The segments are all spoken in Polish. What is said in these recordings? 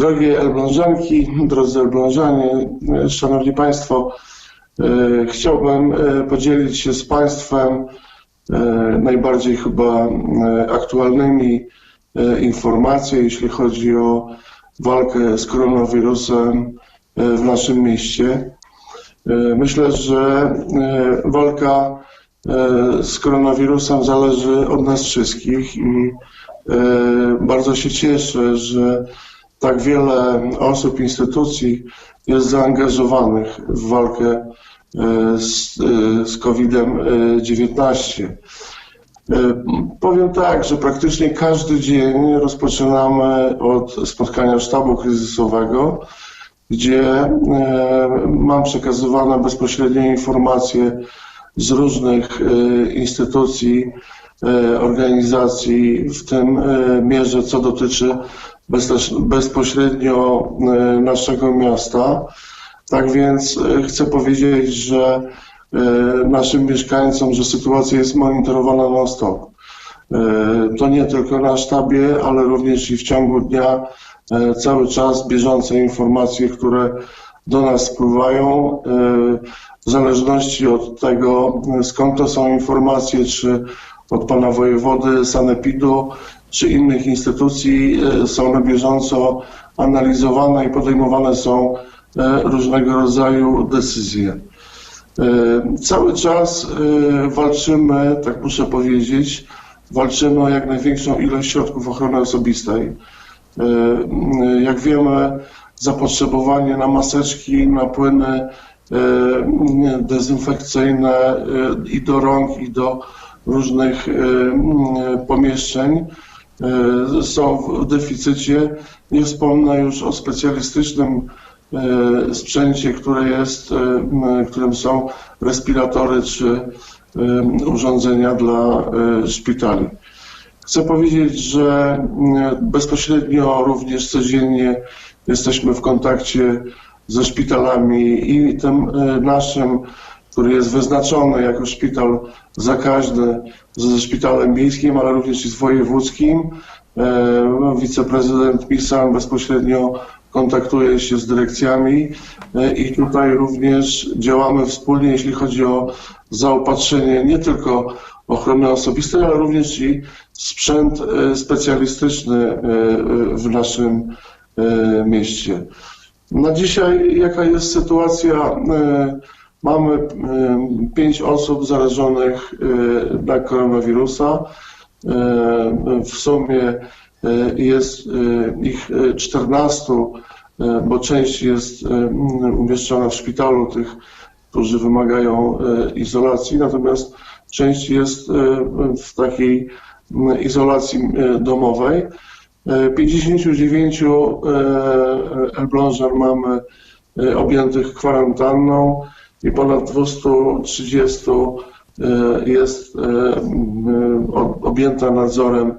Drogie Elblążanki, drodzy Elblążanie, Szanowni Państwo, e, chciałbym e, podzielić się z Państwem e, najbardziej chyba aktualnymi informacjami, jeśli chodzi o walkę z koronawirusem w naszym mieście. Myślę, że walka z koronawirusem zależy od nas wszystkich i bardzo się cieszę, że tak wiele osób, instytucji jest zaangażowanych w walkę e, z, e, z COVID-19. E, powiem tak, że praktycznie każdy dzień rozpoczynamy od spotkania sztabu kryzysowego, gdzie mam przekazywane bezpośrednie informacje z różnych instytucji, organizacji, w tym mierze, co dotyczy bezpośrednio e, naszego miasta. Tak więc e, chcę powiedzieć, że e, naszym mieszkańcom, że sytuacja jest monitorowana non-stop. To nie tylko na sztabie, ale również i w ciągu dnia cały czas bieżące informacje, które do nas spływają. W zależności od tego, skąd to są informacje, czy od pana wojewody, sanepidu, czy innych instytucji e, są na bieżąco analizowane i podejmowane są e, różnego rodzaju decyzje. Cały czas walczymy, tak muszę powiedzieć, walczymy o jak największą ilość środków ochrony osobistej. Jak wiemy, zapotrzebowanie na maseczki, na płyny dezynfekcyjne i do rąk, i do różnych pomieszczeń E, są w deficycie. Nie wspomnę już o specjalistycznym e, sprzęcie, które jest, e, którym są respiratory czy urządzenia dla szpitali. Chcę powiedzieć, że bezpośrednio również codziennie jesteśmy w kontakcie ze szpitalami i tym naszym, który jest wyznaczony jako szpital zakaźny ze szpitalem miejskim, ale również i z wojewódzkim. E, wiceprezydent Misan bezpośrednio kontaktuje się z dyrekcjami e, i tutaj również działamy wspólnie, jeśli chodzi o zaopatrzenie nie tylko ochrony osobistej, ale również i sprzęt e, specjalistyczny w naszym mieście. Na dzisiaj jaka jest sytuacja? Mamy pięć osób zarażonych na koronawirusa. W sumie jest ich 14, bo część jest umieszczona w szpitalu tych, którzy wymagają izolacji, natomiast część jest w takiej izolacji domowej. 59 Elblążan mamy objętych kwarantanną i ponad 230 e, jest e, objęta nadzorem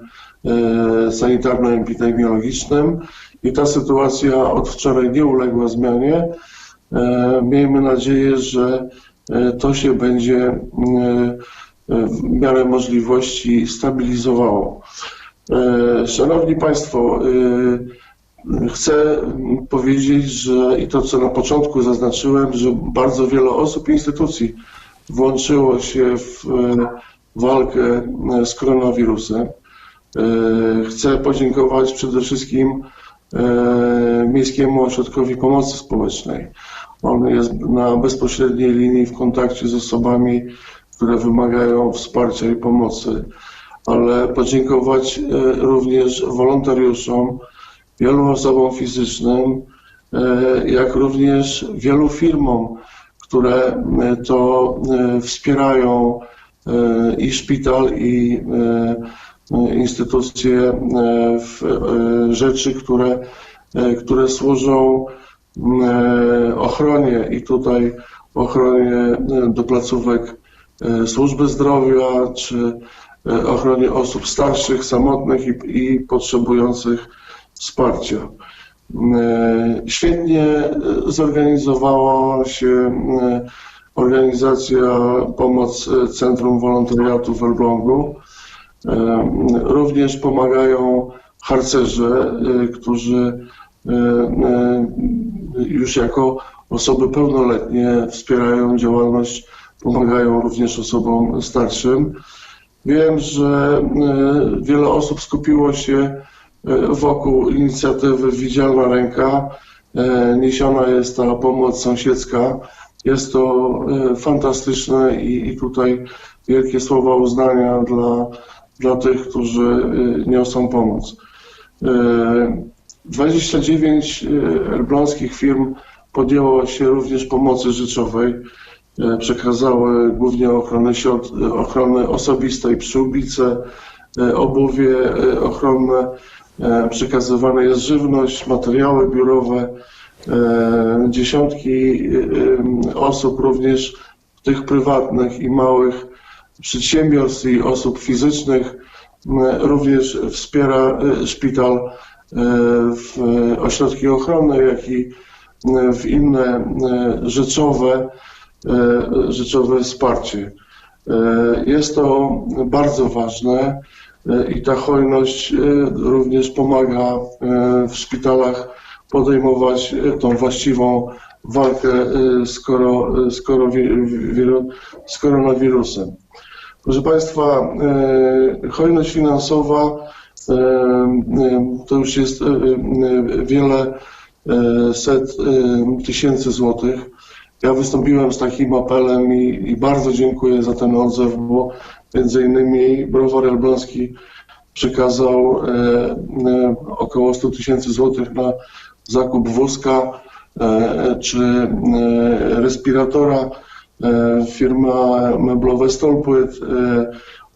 e, sanitarno-epidemiologicznym i ta sytuacja od wczoraj nie uległa zmianie. Miejmy nadzieję, że to się będzie w miarę możliwości stabilizowało. Szanowni Państwo, Chcę powiedzieć, że i to, co na początku zaznaczyłem, że bardzo wiele osób i instytucji włączyło się w e, walkę e, z koronawirusem. E, chcę podziękować przede wszystkim Miejskiemu Ośrodkowi Pomocy Społecznej. On jest na bezpośredniej linii w kontakcie z osobami, które wymagają wsparcia i pomocy, ale podziękować również wolontariuszom, wielu osobom fizycznym, e, jak również wielu firmom, które e, to e, wspierają i szpital, i instytucje w rzeczy, które, które służą ochronie. I tutaj ochronie do placówek służby zdrowia, czy ochronie osób starszych, samotnych i, i potrzebujących wsparcia. E, świetnie zorganizowała się e, organizacja Pomoc Centrum Wolontariatu w Elblągu. Również pomagają harcerze, którzy już jako osoby pełnoletnie wspierają działalność, pomagają również osobom starszym. Wiem, że wiele osób skupiło się wokół inicjatywy Widzialna Ręka. Niesiona jest ta pomoc sąsiedzka. Jest to fantastyczne i, i tutaj wielkie słowa uznania dla, dla tych, którzy niosą pomoc. 29 elbląskich firm podjęło się również pomocy rzeczowej. Przekazały głównie ochronę, ochrony osobistej, przyłbice, obuwie ochronne. Przekazywana jest żywność, materiały biurowe. Dziesiątki osób również tych prywatnych i małych przedsiębiorstw i osób fizycznych również wspiera szpital w ośrodki ochrony, jak i w inne rzeczowe, rzeczowe wsparcie. Jest to bardzo ważne i ta hojność również pomaga w szpitalach podejmować tą właściwą walkę z, koro, z, z koronawirusem. Proszę Państwa, hojność finansowa to już jest wiele set tysięcy złotych. Ja wystąpiłem z takim apelem i, i bardzo dziękuję za ten odzew, bo między innymi Browar Elbląski przekazał około 100 tysięcy złotych na zakup wózka czy respiratora. Firma meblowe Stolpłyt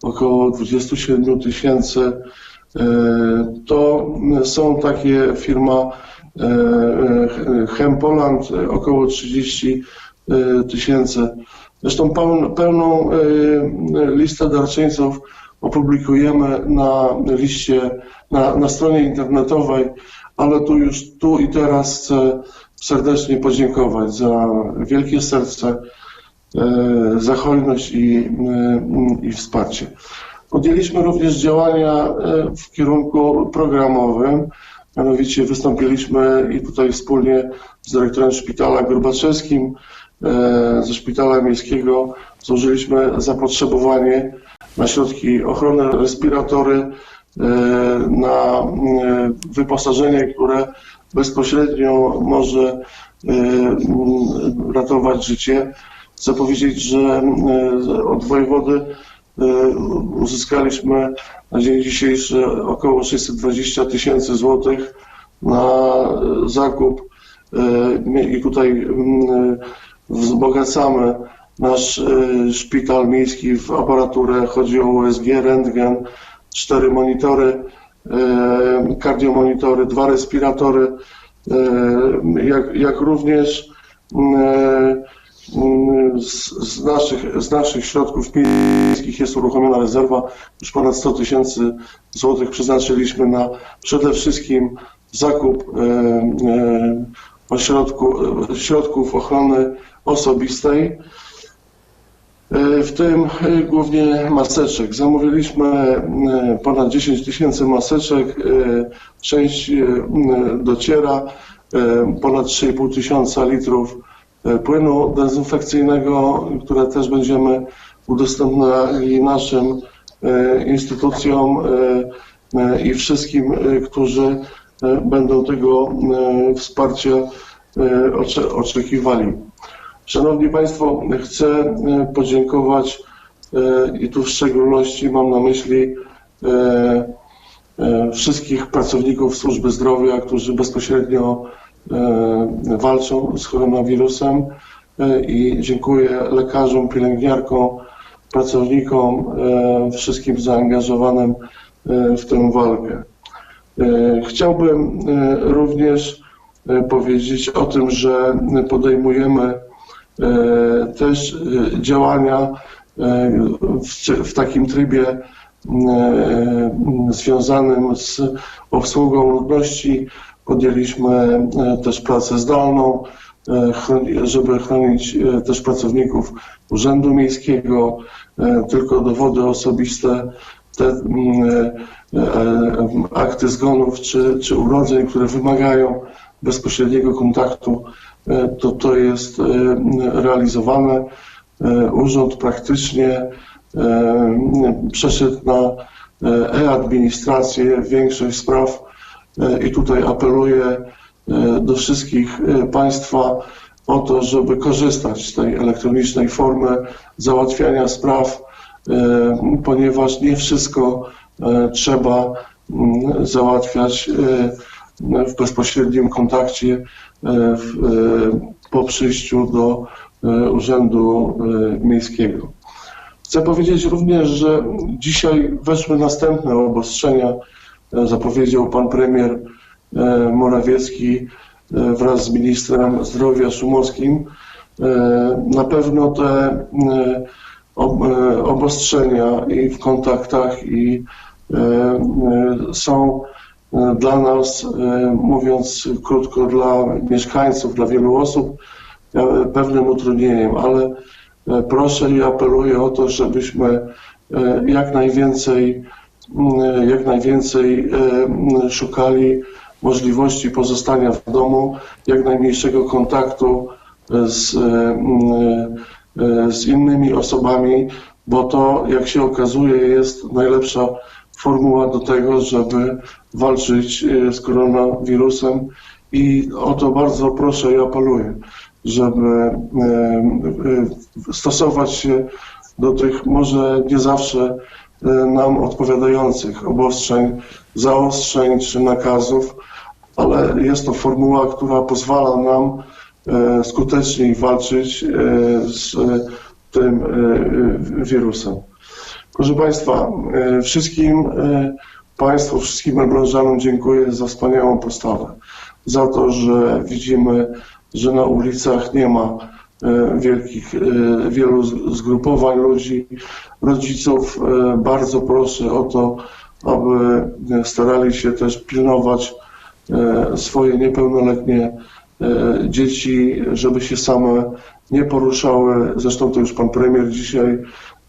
około 27 tysięcy. To są takie firma Hempoland około 30 tysięcy. Zresztą pełną listę darczyńców opublikujemy na liście, na, na stronie internetowej, ale tu już, tu i teraz chcę serdecznie podziękować za wielkie serce, za hojność i, i wsparcie. Podjęliśmy również działania w kierunku programowym, mianowicie wystąpiliśmy i tutaj wspólnie z dyrektorem szpitala Gorbaczewskim, ze szpitala miejskiego złożyliśmy zapotrzebowanie na środki ochrony, respiratory, na wyposażenie, które bezpośrednio może ratować życie. Chcę powiedzieć, że od wojewody uzyskaliśmy na dzień dzisiejszy około 620 tysięcy złotych na zakup i tutaj wzbogacamy nasz szpital miejski w aparaturę. Chodzi o USG, rentgen, cztery monitory, kardiomonitory, dwa respiratory, jak, jak również z, z, naszych, z naszych środków miejskich jest uruchomiona rezerwa. Już ponad 100 tysięcy złotych przeznaczyliśmy na przede wszystkim zakup ośrodku, środków ochrony osobistej, w tym głównie maseczek. Zamówiliśmy ponad 10 tysięcy maseczek, część dociera, ponad 3,5 tysiąca litrów płynu dezynfekcyjnego, które też będziemy udostępniali naszym instytucjom i wszystkim, którzy będą tego wsparcia oczekiwali. Szanowni Państwo, chcę podziękować i tu w szczególności mam na myśli wszystkich pracowników służby zdrowia, którzy bezpośrednio walczą z koronawirusem i dziękuję lekarzom, pielęgniarkom, pracownikom, wszystkim zaangażowanym w tę walkę. Chciałbym również powiedzieć o tym, że podejmujemy też działania w, w takim trybie związanym z obsługą ludności. Podjęliśmy też pracę zdalną, żeby chronić też pracowników Urzędu Miejskiego, tylko dowody osobiste te mm, e, e, akty zgonów czy, czy urodzeń, które wymagają bezpośredniego kontaktu, e, to to jest e, realizowane. E, Urząd praktycznie e, przeszedł na e, e-administrację większość spraw e, i tutaj apeluję e, do wszystkich e, Państwa o to, żeby korzystać z tej elektronicznej formy załatwiania spraw, e, ponieważ nie wszystko e, trzeba mm, załatwiać e, w bezpośrednim kontakcie e, e, po przyjściu do e, Urzędu e, Miejskiego. Chcę powiedzieć również, że dzisiaj weszły następne obostrzenia. E, Zapowiedział pan premier e, Morawiecki e, wraz z ministrem zdrowia Szumowskim. Na pewno te ob- obostrzenia i w kontaktach i są dla nas, mówiąc krótko, dla mieszkańców, dla wielu osób pewnym utrudnieniem, ale proszę i apeluję o to, żebyśmy jak najwięcej, jak najwięcej mm, szukali możliwości pozostania w domu, jak najmniejszego kontaktu z, e, z innymi osobami, bo to, jak się okazuje, jest najlepsza formuła do tego, żeby walczyć z koronawirusem. I o to bardzo proszę i apeluję, żeby stosować się do tych może nie zawsze nam odpowiadających obostrzeń, zaostrzeń czy nakazów, ale jest to formuła, która pozwala nam e, skuteczniej walczyć e, z tym wirusem. Proszę Państwa, wszystkim Państwu, wszystkim Elblążanom dziękuję za wspaniałą postawę. Za to, że widzimy, że na ulicach nie ma wielkich, e, wielu zgrupowań ludzi, rodziców. E, Bardzo proszę o to, aby e, starali się też pilnować e, swoje niepełnoletnie e, dzieci, żeby się same nie poruszały. Zresztą to już pan premier dzisiaj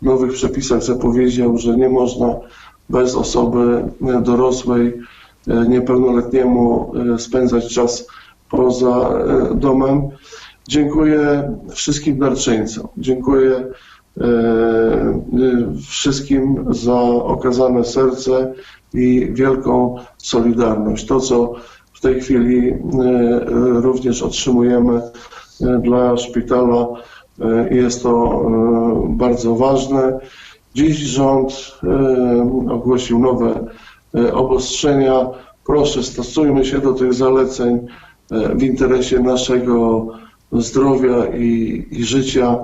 w nowych przepisach zapowiedział, że nie można bez osoby e, dorosłej e, niepełnoletniemu e, spędzać czas poza e, domem. Dziękuję wszystkim darczyńcom. Dziękuję e, wszystkim za okazane serce i wielką solidarność. To, co w tej chwili e, również otrzymujemy e, dla szpitala, jest to bardzo ważne. Dziś rząd ogłosił nowe obostrzenia. Proszę, stosujmy się do tych zaleceń w interesie naszego zdrowia i, i życia.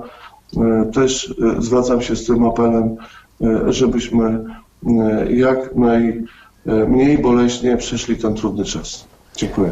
E, Też e, zwracam się z tym apelem, e, żebyśmy jak najmniej boleśnie przeszli ten trudny czas. Dziękuję.